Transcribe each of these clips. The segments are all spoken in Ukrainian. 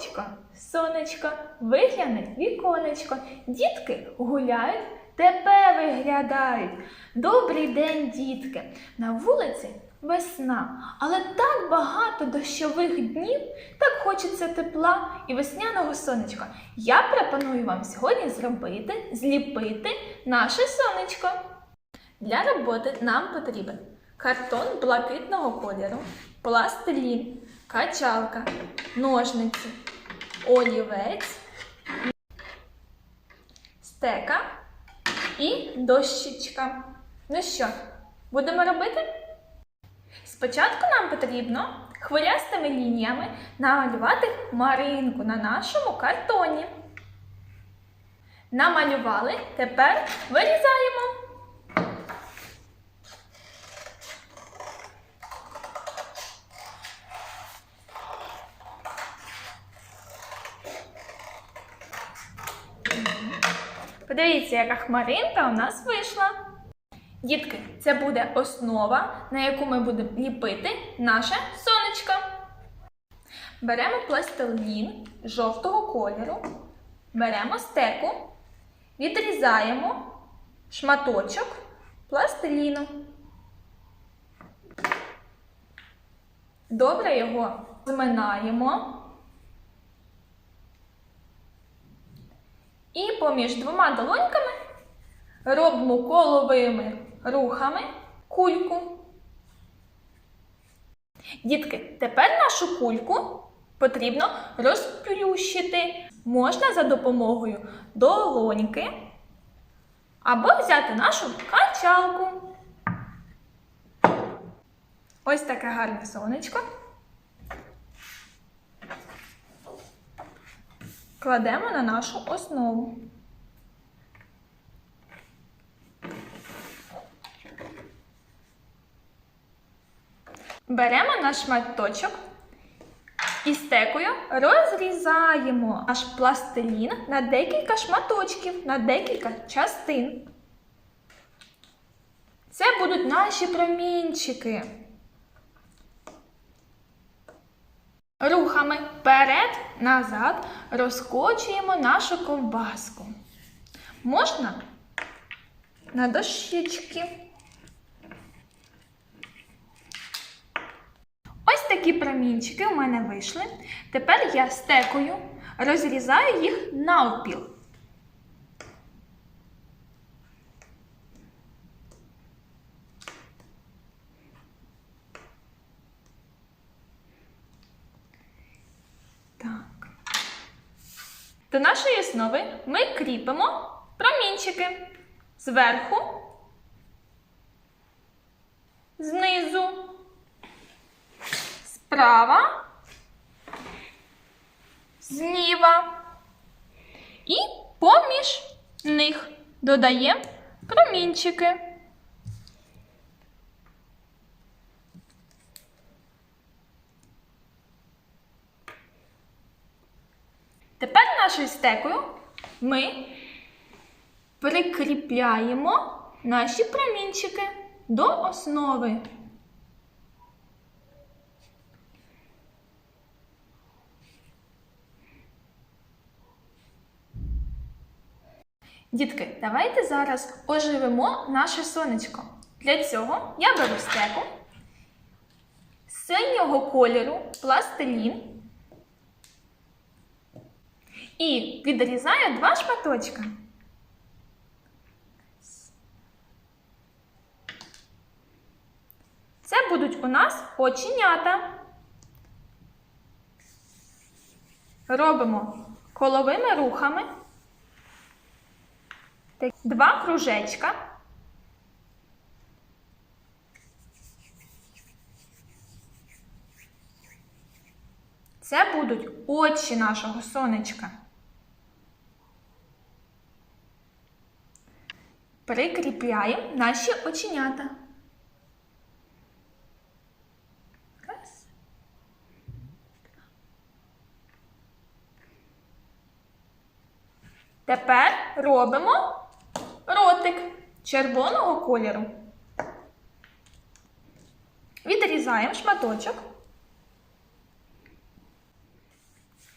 сонечко, сонечко, вигляне віконечко. Дітки гуляють, тебе виглядають. Добрий день, дітки! На вулиці весна, але так багато дощових днів, так хочеться тепла і весняного сонечка. Я пропоную вам сьогодні зробити, зліпити наше сонечко. Для роботи нам потрібен картон блакитного кольору, пластилін, качалка, ножниці, олівець, стека і дощечка. Ну що, будемо робити? Спочатку нам потрібно хвилястими лініями намалювати маринку на нашому картоні. Намалювали, тепер вирізаємо. Подивіться, яка хмаринка у нас вийшла. Дітки, це буде основа, на яку ми будемо ліпити наше сонечко. Беремо пластилін жовтого кольору, беремо стеку, відрізаємо шматочок пластиліну. Добре його зминаємо. І поміж двома долоньками робимо коловими рухами кульку. Дітки, тепер нашу кульку потрібно розплющити. Можна за допомогою долоньки або взяти нашу качалку. Ось таке гарне сонечко. Кладемо на нашу основу. Беремо наш шматочок і стекою розрізаємо наш пластилін на декілька шматочків, на декілька частин. Це будуть наші промінчики. Рухами вперед, назад розкочуємо нашу ковбаску. Можна на дощечки. Ось такі промінчики у мене вийшли. Тепер я стекою розрізаю їх навпіл. До нашої основи ми кріпимо промінчики зверху, знизу, справа, зліва і поміж них додаємо промінчики. Тепер нашою стекою ми прикріпляємо наші промінчики до основи. Дітки, давайте зараз оживимо наше сонечко. Для цього я беру стеку синього кольору пластилін і відрізаю два шматочка. Це будуть у нас оченята. Робимо коловими рухами. Два кружечка. Це будуть очі нашого сонечка. Прикріпляємо наші оченята. Тепер робимо ротик червоного кольору. Відрізаємо шматочок.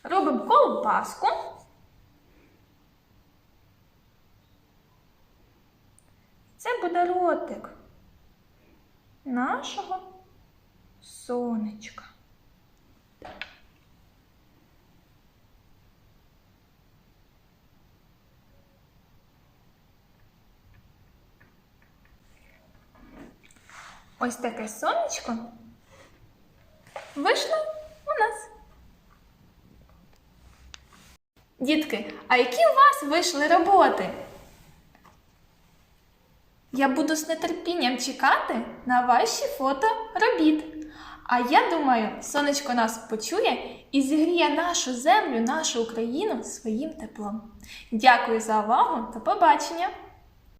Робимо колбаску. Це буде ротик нашого сонечка. Ось таке сонечко вийшло у нас. Дітки, а які у вас вийшли роботи? Я буду з нетерпінням чекати на ваші фото робіт. А я думаю, сонечко нас почує і зігріє нашу землю, нашу Україну своїм теплом. Дякую за увагу. та побачення!